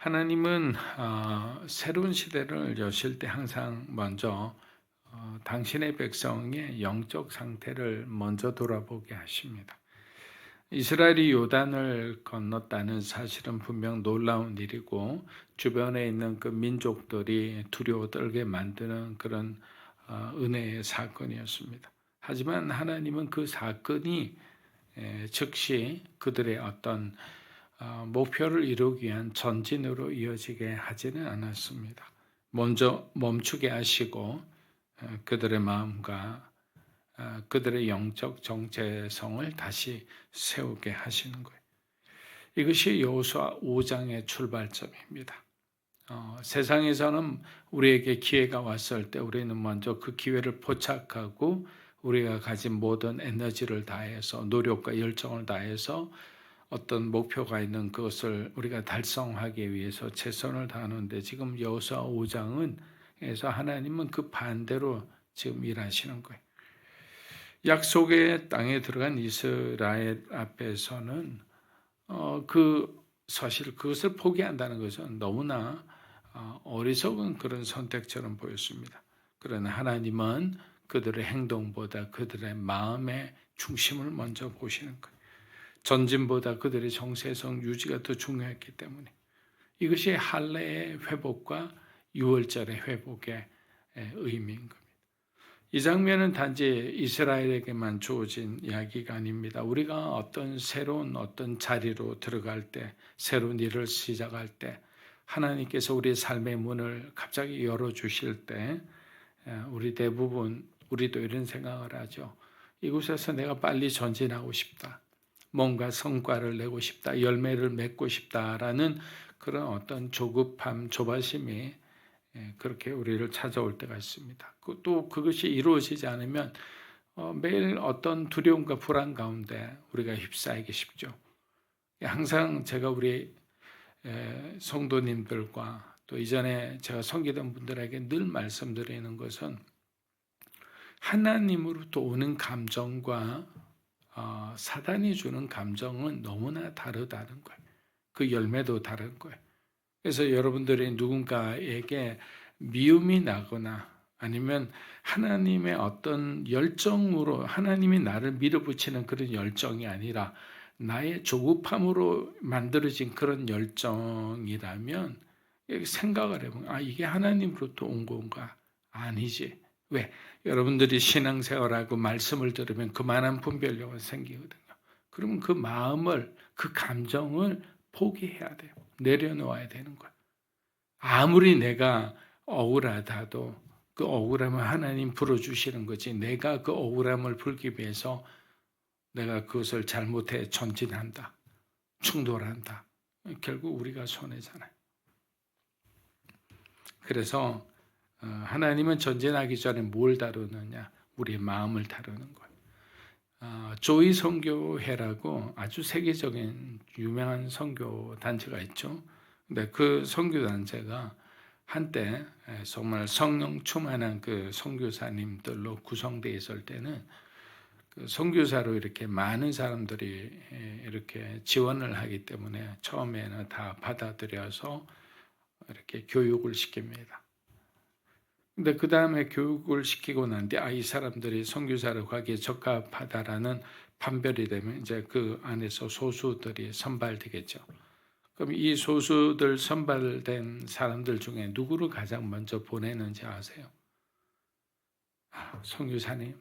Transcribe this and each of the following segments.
하나님은 어, 새로운 시대를 여실 때 항상 먼저 어, 당신의 백성의 영적 상태를 먼저 돌아보게 하십니다. 이스라엘이 요단을 건넜다는 사실은 분명 놀라운 일이고 주변에 있는 그 민족들이 두려워 떨게 만드는 그런 어, 은혜의 사건이었습니다. 하지만 하나님은 그 사건이 에, 즉시 그들의 어떤 어, 목표를 이루기 위한 전진으로 이어지게 하지는 않았습니다. 먼저 멈추게 하시고 어, 그들의 마음과 어, 그들의 영적 정체성을 다시 세우게 하시는 거예요. 이것이 여호수아 5장의 출발점입니다. 어, 세상에서는 우리에게 기회가 왔을 때 우리는 먼저 그 기회를 포착하고 우리가 가진 모든 에너지를 다해서 노력과 열정을 다해서 어떤 목표가 있는 그것을 우리가 달성하기 위해서 최선을 다하는데 지금 여호수아 5장은 에서 하나님은 그 반대로 지금 일하시는 거예요. 약속의 땅에 들어간 이스라엘 앞에서는 어, 그 사실 그것을 포기한다는 것은 너무나 어, 어리석은 그런 선택처럼 보였습니다. 그러나 하나님은 그들의 행동보다 그들의 마음의 중심을 먼저 보시는 거예요. 전진보다 그들의 정체성 유지가 더 중요했기 때문에 이것이 할례의 회복과 유월절의 회복의 의미인 겁니다. 이 장면은 단지 이스라엘에게만 주어진 이야기가 아닙니다. 우리가 어떤 새로운 어떤 자리로 들어갈 때, 새로운 일을 시작할 때, 하나님께서 우리의 삶의 문을 갑자기 열어주실 때, 우리 대부분, 우리도 이런 생각을 하죠. 이곳에서 내가 빨리 전진하고 싶다. 뭔가 성과를 내고 싶다. 열매를 맺고 싶다라는 그런 어떤 조급함, 조바심이 예, 그렇게 우리를 찾아올 때가 있습니다. 그또 그것이 이루어지지 않으면 어, 매일 어떤 두려움과 불안 가운데 우리가 휩싸이기 쉽죠. 예, 항상 제가 우리 예, 성도님들과 또 이전에 제가 섬기던 분들에게 늘 말씀드리는 것은 하나님으로부터 오는 감정과 어, 사단이 주는 감정은 너무나 다르다는 거예요. 그 열매도 다른 거예요. 그래서 여러분들이 누군가에게 미움이 나거나 아니면 하나님의 어떤 열정으로 하나님이 나를 밀어붙이는 그런 열정이 아니라 나의 조급함으로 만들어진 그런 열정이라면 생각을 해보면 아 이게 하나님으로부터 온 건가 아니지 왜 여러분들이 신앙생활하고 말씀을 들으면 그만한 분별력이 생기거든요 그러면 그 마음을 그 감정을 포기해야 돼요 내려놓아야 되는 거야. 아무리 내가 억울하다도 그 억울함을 하나님 풀어주시는 거지. 내가 그 억울함을 풀기 위해서 내가 그것을 잘못해 전진한다. 충돌한다. 결국 우리가 손해잖아요. 그래서 어, 하나님은 전진하기 전에 뭘 다루느냐? 우리의 마음을 다루는 거예요. 어, 조이 선교회라고 아주 세계적인 유명한 선교 단체가 있죠. 근데 그 선교 단체가 한때 정말 성령 충만한 그 선교사님들로 구성되어 있을 때는 그 선교사로 이렇게 많은 사람들이 이렇게 지원을 하기 때문에 처음에는 다 받아들여서 이렇게 교육을 시킵니다. 근데 그 다음에 교육을 시키고 난 뒤, 아, 이 사람들이 선교사로 가기에 적합하다라는 판별이 되면 이제 그 안에서 소수들이 선발되겠죠. 그럼 이 소수들 선발된 사람들 중에 누구를 가장 먼저 보내는지 아세요? 아, 선교사님,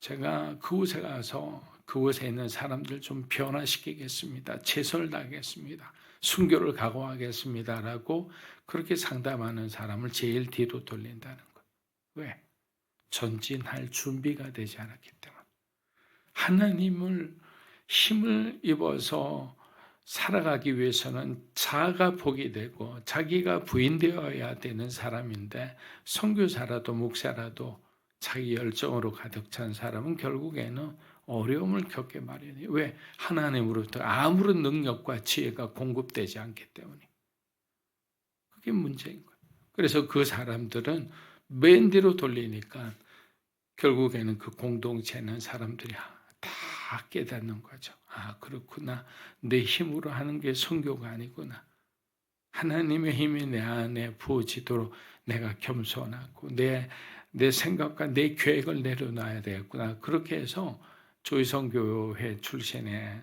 제가 그곳에 가서 그곳에 있는 사람들 좀 변화시키겠습니다. 최선을 다하겠습니다. 순교를 각오하겠습니다라고 그렇게 상담하는 사람을 제일 뒤로 돌린다는 왜? 전진할 준비가 되지 않았기 때문. 하나님을 힘을 입어서 살아가기 위해서는 자아가 포기되고 자기가 부인되어야 되는 사람인데 선교사라도 목사라도 자기 열정으로 가득 찬 사람은 결국에는 어려움을 겪게 마련이에요. 왜? 하나님으로부터 아무런 능력과 지혜가 공급되지 않기 때문에. 그게 문제인 거예요. 그래서 그 사람들은 맨 뒤로 돌리니까 결국에는 그 공동체는 사람들이 다 깨닫는 거죠. 아, 그렇구나. 내 힘으로 하는 게 성교가 아니구나. 하나님의 힘이 내 안에 부어지도록 내가 겸손하고 내, 내 생각과 내 계획을 내려놔야 되겠구나. 그렇게 해서 조이성교회 출신의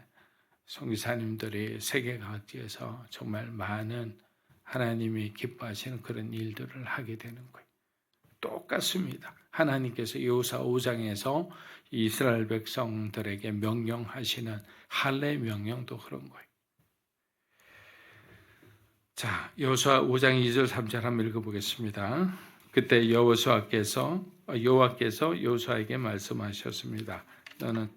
성기사님들이 세계 각지에서 정말 많은 하나님이 기뻐하시는 그런 일들을 하게 되는 거예요. 똑같습니다. 하나님께서 요사 5장에서 이스라엘 백성들에게 명령하시는 할례 명령도 그런 거예요. 자, 여호수아 5장 2절 3절 한번 읽어 보겠습니다. 그때 여호수아께서 여호와께서 여호수아에게 말씀하셨습니다. 너는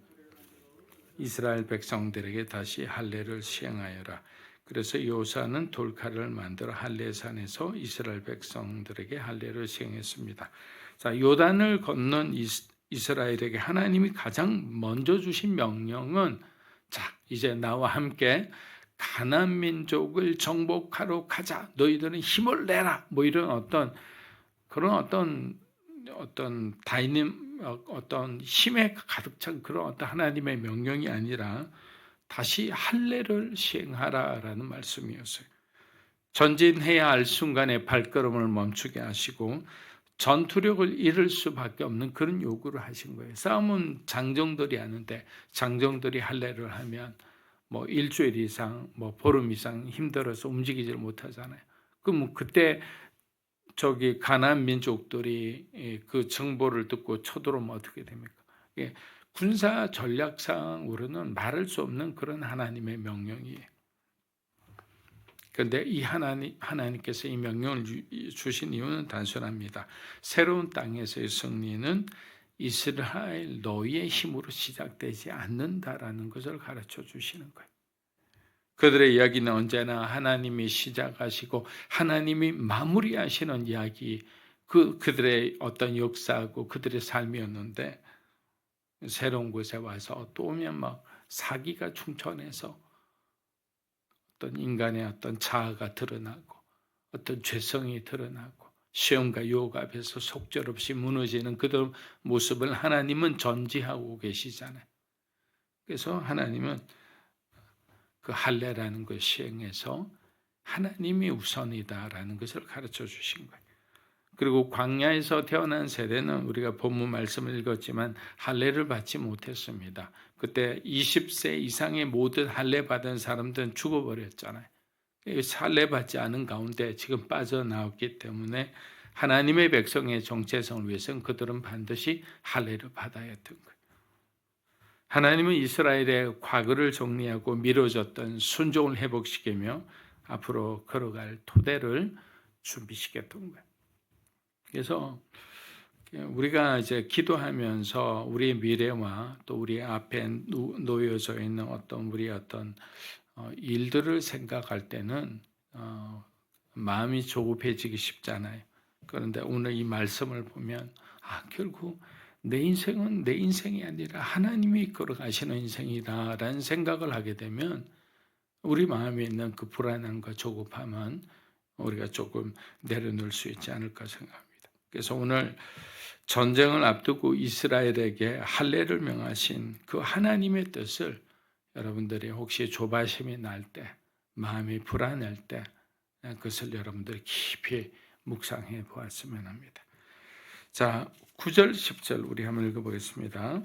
이스라엘 백성들에게 다시 할례를 시행하여라. 그래서 여호수아는 돌칼을 만들어 할례산에서 이스라엘 백성들에게 할례를 시행했습니다. 자, 요단을 건넌 이스라엘에게 하나님이 가장 먼저 주신 명령은 자, 이제 나와 함께 가난 민족을 정복하러 가자. 너희들은 힘을 내라. 뭐 이런 어떤 그런 어떤 어떤 다이님 어떤 힘에 가득 찬 그런 어떤 하나님의 명령이 아니라 다시 할례를 시행하라라는 말씀이었어요. 전진해야 할 순간에 발걸음을 멈추게 하시고 전투력을 잃을 수밖에 없는 그런 요구를 하신 거예요. 싸움은 장정들이 하는데 장정들이 할례를 하면 뭐 일주일 이상, 뭐 보름 이상 힘들어서 움직이질 못하잖아요. 그럼 뭐 그때 저기 가난 민족들이 그 정보를 듣고 쳐들어오면 어떻게 됩니까? 군사 전략상으로는 말할 수 없는 그런 하나님의 명령이에요. 그런데 이 하나님 하나님께서 이 명령을 주신 이유는 단순합니다. 새로운 땅에서의 승리는 이스라엘 너희의 힘으로 시작되지 않는다라는 것을 가르쳐 주시는 거예요. 그들의 이야기는 언제나 하나님이 시작하시고 하나님이 마무리하시는 이야기, 그 그들의 어떤 역사하고 그들의 삶이었는데 새로운 곳에 와서 또 오면 막 사기가 충천해서 어떤 인간의 어떤 자아가 드러나고 어떤 죄성이 드러나고 시험과 유혹 앞에서 속절없이 무너지는 그들 모습을 하나님은 전지하고 계시잖아요. 그래서 하나님은 그 할례라는 것 시행해서 하나님이 우선이다라는 것을 가르쳐 주신 거예요. 그리고 광야에서 태어난 세대는 우리가 본문 말씀을 읽었지만 할례를 받지 못했습니다. 그때 20세 이상의 모든 할례 받은 사람들은 죽어버렸잖아요. 살례받지 않은 가운데 지금 빠져나왔기 때문에 하나님의 백성의 정체성을 위해서는 그들은 반드시 할례를 받아야 거예요. 하나님은 이스라엘의 과거를 정리하고 미뤄졌던 순종을 회복시키며 앞으로 걸어갈 토대를 준비시켰던 거예요. 그래서 우리가 이제 기도하면서 우리의 미래와 또 우리 앞에 놓여져 있는 어떤 우리 어떤 어, 일들을 생각할 때는 어, 마음이 조급해지기 쉽잖아요. 그런데 오늘 이 말씀을 보면 아 결국 내 인생은 내 인생이 아니라 하나님이 이끌어 가시는 인생이다라는 생각을 하게 되면 우리 마음에 있는 그 불안함과 조급함은 우리가 조금 내려놓을 수 있지 않을까 생각합니다. 그래서 오늘 전쟁을 앞두고 이스라엘에게 할례를 명하신 그 하나님의 뜻을 여러분들이 혹시 조바심이 날 때, 마음이 불안할 때 그것을 여러분들이 깊이 묵상해 보았으면 합니다. 자, 9절 10절 우리 한번 읽어 보겠습니다.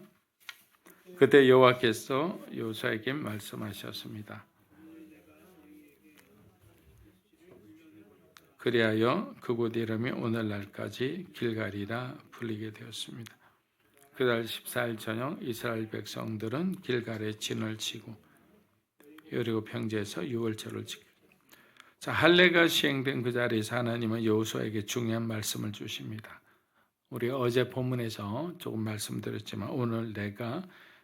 그때 여호와께서 요사에게 말씀하셨습니다. 그리하여 그곳 이름이 오늘날까지 길갈이라 불리게 되었습니다. 그달 14일 저녁 이스라엘 백성들은 길갈에 진을 치고 여리고 평지에서 유월절을 지킵니다. 자, 할례가 시행된 그 자리에서 하나님은 여호수아에게 중요한 말씀을 주십니다. 우리 어제 본문에서 조금 말씀드렸지만 오늘 내가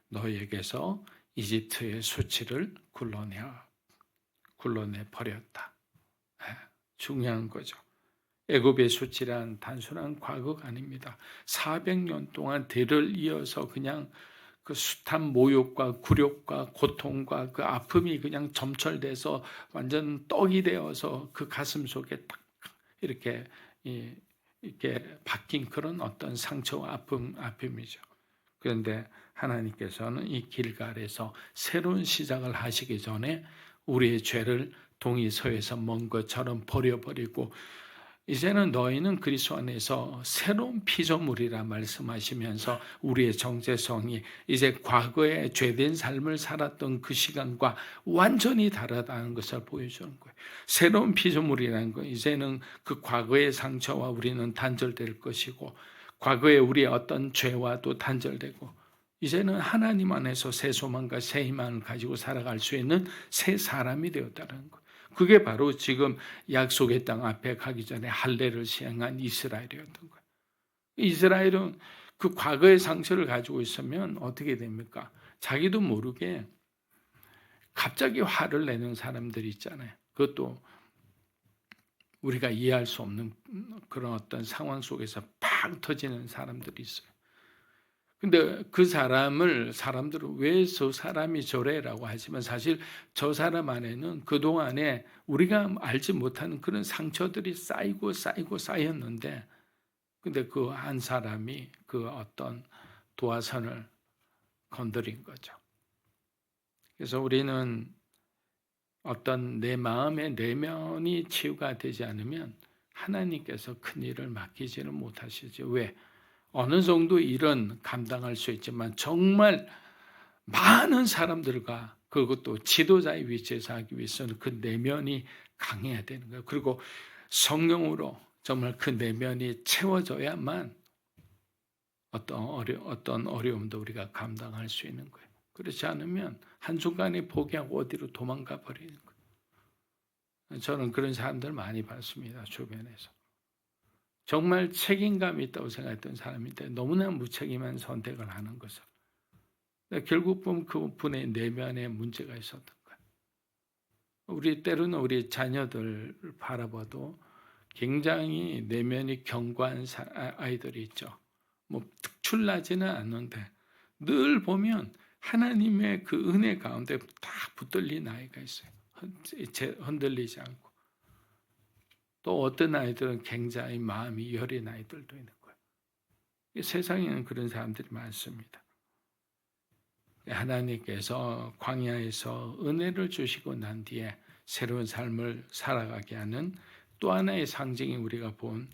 너에게서 이집트의 수치를 굴러내 굴러내 버렸다. 네, 중요한 거죠. 애굽의 수치란 단순한 과거가 아닙니다. 400년 동안 대를 이어서 그냥 그 숱한 모욕과 굴욕과 고통과 그 아픔이 그냥 점철돼서 완전 떡이 되어서 그 가슴 속에 딱 이렇게 이렇게 바뀐 그런 어떤 상처와 아픔 아픔이죠. 그런데 하나님께서는 이 길갈에서 새로운 시작을 하시기 전에 우리의 죄를 동이서에서 먼 것처럼 버려버리고 이제는 너희는 그리스도 안에서 새로운 피조물이라 말씀하시면서 우리의 정체성이 이제 과거에 죄된 삶을 살았던 그 시간과 완전히 다르다는 것을 보여주는 거예요. 새로운 피조물이라는 건 이제는 그 과거의 상처와 우리는 단절될 것이고 과거에 우리의 어떤 죄와도 단절되고 이제는 하나님 안에서 새 소망과 새 희망을 가지고 살아갈 수 있는 새 사람이 되었다는 것. 그게 바로 지금 약속의 땅 앞에 가기 전에 할례를 시행한 이스라엘이었던 거예요. 이스라엘은 그 과거의 상처를 가지고 있으면 어떻게 됩니까? 자기도 모르게 갑자기 화를 내는 사람들이 있잖아요. 그것도 우리가 이해할 수 없는 그런 어떤 상황 속에서 팍 터지는 사람들이 있어요. 근데 그 사람을 사람들은 왜 저 사람이 저래라고 하지만 사실 저 사람 안에는 그동안에 우리가 알지 못하는 그런 상처들이 쌓이고 쌓이고 쌓였는데 근데 그 한 사람이 그 어떤 도화선을 건드린 거죠. 그래서 우리는 어떤 내 마음의 내면이 치유가 되지 않으면 하나님께서 큰 일을 맡기지는 못하시죠. 왜? 어느 정도 일은 감당할 수 있지만 정말 많은 사람들과 그것도 지도자의 위치에서 하기 위해서는 그 내면이 강해야 되는 거예요. 그리고 성령으로 정말 그 내면이 채워져야만 어떤 어려 어떤 어려움도 우리가 감당할 수 있는 거예요. 그렇지 않으면 한순간에 포기하고 어디로 도망가 버리는 거예요. 저는 그런 사람들 많이 봤습니다. 주변에서. 정말 책임감이 있다고 생각했던 사람인데 너무나 무책임한 선택을 하는 것을. 결국 보면 그 분의 내면에 문제가 있었던 거예요. 우리 때로는 우리 자녀들 바라봐도 굉장히 내면이 견고한 아, 아이들이 있죠. 뭐 특출나지는 않는데 늘 보면 하나님의 그 은혜 가운데 다 붙들린 아이가 있어요. 흔들리지 않고. 또 어떤 아이들은 굉장히 마음이 여린 아이들도 있는 거예요. 세상에는 그런 사람들이 많습니다. 하나님께서 광야에서 은혜를 주시고 난 뒤에 새로운 삶을 살아가게 하는 또 하나의 상징이 우리가 본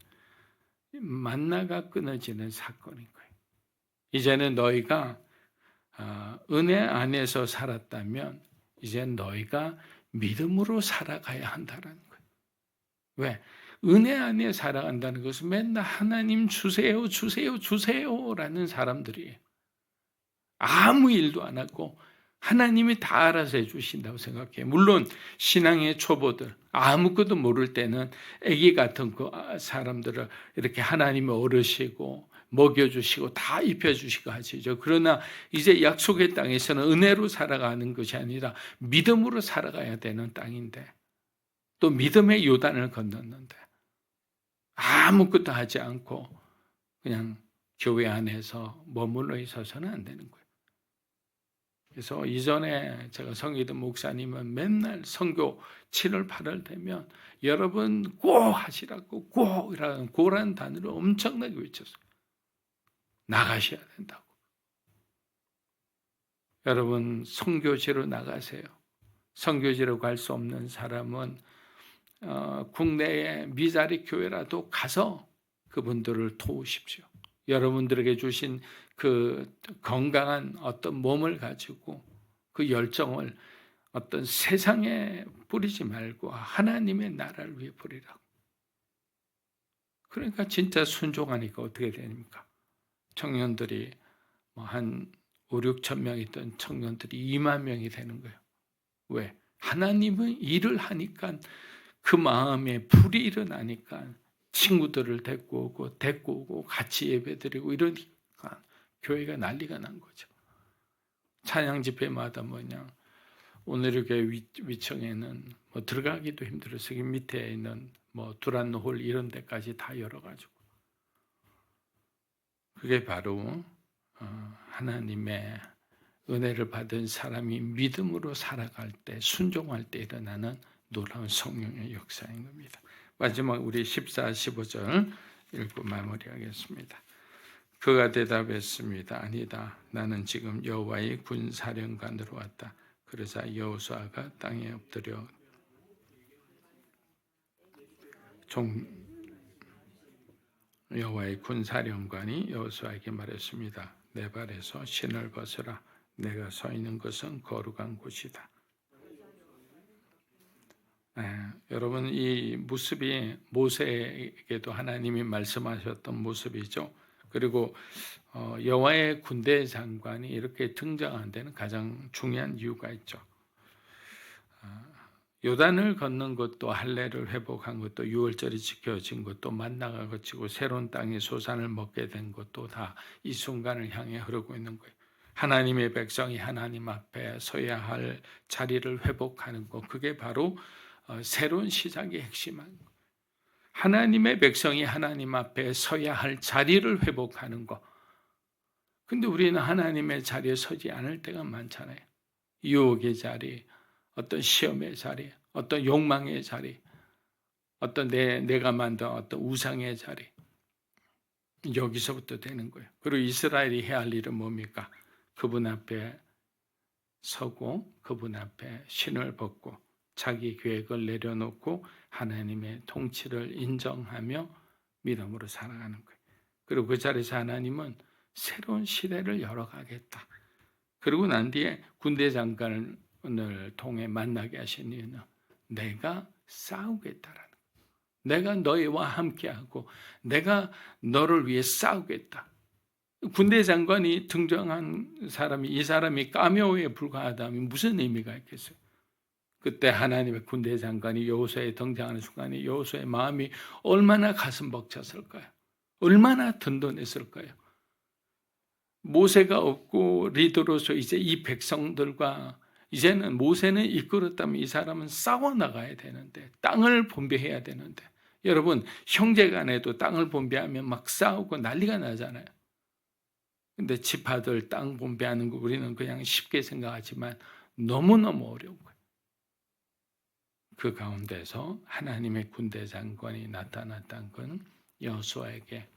만나가 끊어지는 사건인 거예요. 이제는 너희가 어, 은혜 안에서 살았다면 이제 너희가 믿음으로 살아가야 한다는. 왜? 은혜 안에 살아간다는 것은 맨날 하나님 주세요, 주세요, 주세요라는 사람들이에요. 아무 일도 안 하고 하나님이 다 알아서 해주신다고 생각해요. 물론 신앙의 초보들 아무것도 모를 때는 아기 같은 그 사람들을 이렇게 하나님이 어르시고 먹여주시고 다 입혀주시고 하시죠. 그러나 이제 약속의 땅에서는 은혜로 살아가는 것이 아니라 믿음으로 살아가야 되는 땅인데 또 믿음의 요단을 건넜는데 아무것도 하지 않고 그냥 교회 안에서 머물러 있어서는 안 되는 거예요. 그래서 이전에 제가 성기도 목사님은 맨날 성교 7월 8월 되면 여러분 고 하시라고 고라는 고라는 단어를 엄청나게 외쳤어요. 나가셔야 된다고. 여러분 성교지로 나가세요. 성교지로 갈 수 없는 사람은 어, 국내의 미자리 교회라도 가서 그분들을 도우십시오. 여러분들에게 주신 그 건강한 어떤 몸을 가지고 그 열정을 어떤 세상에 뿌리지 말고 하나님의 나라를 위해 뿌리라고. 그러니까 진짜 순종하니까 어떻게 됩니까? 청년들이 뭐한 5, 6천 명 있던 청년들이 2만 명이 되는 거예요. 왜? 하나님은 일을 하니까 그 마음에 불이 일어나니까 친구들을 데리고 오고 데리고 오고 같이 예배드리고 이러니까 교회가 난리가 난 거죠. 찬양 집회마다 뭐냐 오늘의 교회 위 청에는 뭐 들어가기도 힘들어서 밑에 있는 뭐 두란홀 이런 데까지 다 열어가지고 그게 바로 어, 하나님의 은혜를 받은 사람이 믿음으로 살아갈 때 순종할 때 일어나는 놀라운 성령의 역사인 겁니다. 마지막 우리 14, 15절 읽고 마무리하겠습니다. 그가 대답했습니다. 아니다. 나는 지금 여호와의 군사령관으로 왔다. 그러자 여호수아가 땅에 엎드려 종 여호와의 군사령관이 여호수아에게 말했습니다. 내 발에서 신을 벗으라. 내가 서 있는 것은 거룩한 곳이다. 예, 여러분 이 모습이 모세에게도 하나님이 말씀하셨던 모습이죠. 그리고 어, 여호와의 군대 장관이 이렇게 등장한 데는 가장 중요한 이유가 있죠. 아, 요단을 건넌 것도 할례를 회복한 것도 유월절이 지켜진 것도 만나가 거치고 새로운 땅의 소산을 먹게 된 것도 다 이 순간을 향해 흐르고 있는 거예요. 하나님의 백성이 하나님 앞에 서야 할 자리를 회복하는 것 그게 바로 어, 새로운 시작의 핵심한 거. 하나님의 백성이 하나님 앞에 서야 할 자리를 회복하는 것. 근데 우리는 하나님의 자리에 서지 않을 때가 많잖아요. 유혹의 자리, 어떤 시험의 자리, 어떤 욕망의 자리, 어떤 내, 내가 만든 어떤 우상의 자리. 여기서부터 되는 거예요. 그리고 이스라엘이 해야 할 일은 뭡니까? 그분 앞에 서고 그분 앞에 신을 벗고 자기 계획을 내려놓고 하나님의 통치를 인정하며 믿음으로 살아가는 거예요. 그리고 그 자리에서 하나님은 새로운 시대를 열어가겠다. 그리고 난 뒤에 군대 장관을 통해 만나게 하신 이유는 내가 싸우겠다라는 거예요. 내가 너희와 함께하고 내가 너를 위해 싸우겠다. 군대 장관이 등장한 사람이 이 사람이 까묘에 불과하다면 무슨 의미가 있겠어요? 그때 하나님의 군대 장관이 여호수아에 등장하는 순간에 여호수아의 마음이 얼마나 가슴 벅찼을까요? 얼마나 든든했을까요? 모세가 없고 리더로서 이제 이 백성들과 이제는 모세는 이끌었다면 이 사람은 싸워 나가야 되는데 땅을 분배해야 되는데 여러분 형제간에도 땅을 분배하면 막 싸우고 난리가 나잖아요. 근데 지파들 땅 분배하는 거 우리는 그냥 쉽게 생각하지만 너무너무 어려운 거예요. 그 가운데서 하나님의 군대 장관이 나타났다는 건 여수아에게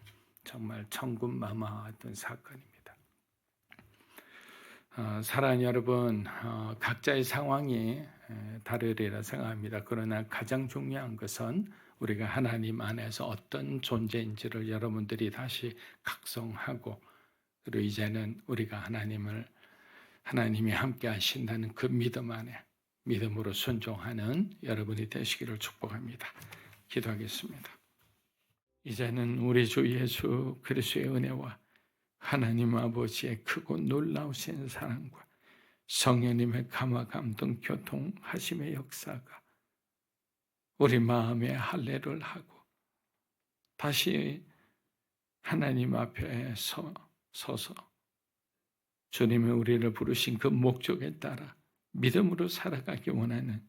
정말 천군만마했던 사건입니다. 어, 사랑하는 여러분, 어, 각자의 상황이 다르리라 생각합니다. 그러나 가장 중요한 것은 우리가 하나님 안에서 어떤 존재인지를 여러분들이 다시 각성하고 그리고 이제는 우리가 하나님을 하나님이 함께 하신다는 그 믿음 안에 믿음으로 순종하는 여러분이 되시기를 축복합니다. 기도하겠습니다. 이제는 우리 주 예수 그리스도의 은혜와 하나님 아버지의 크고 놀라우신 사랑과 성령님의 감화 감동 교통하심의 역사가 우리 마음에 할례를 하고 다시 하나님 앞에 서, 서서 주님의 우리를 부르신 그 목적에 따라 믿음으로 살아가기 원하는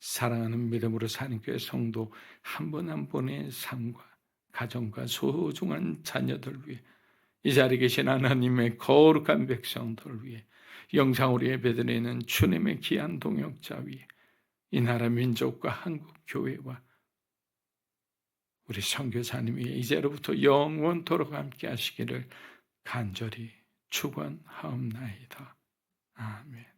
사랑하는 믿음으로 사는 교회 성도 한분한 분의 삶과 가정과 소중한 자녀들 위해 이 자리에 계신 하나님의 거룩한 백성들 위해 영상으로 예배드리는 주님의 귀한 동역자 위에 이 나라 민족과 한국 교회와 우리 선교사님 위에 이제로부터 영원토록 함께 하시기를 간절히 축원하옵나이다. 아멘.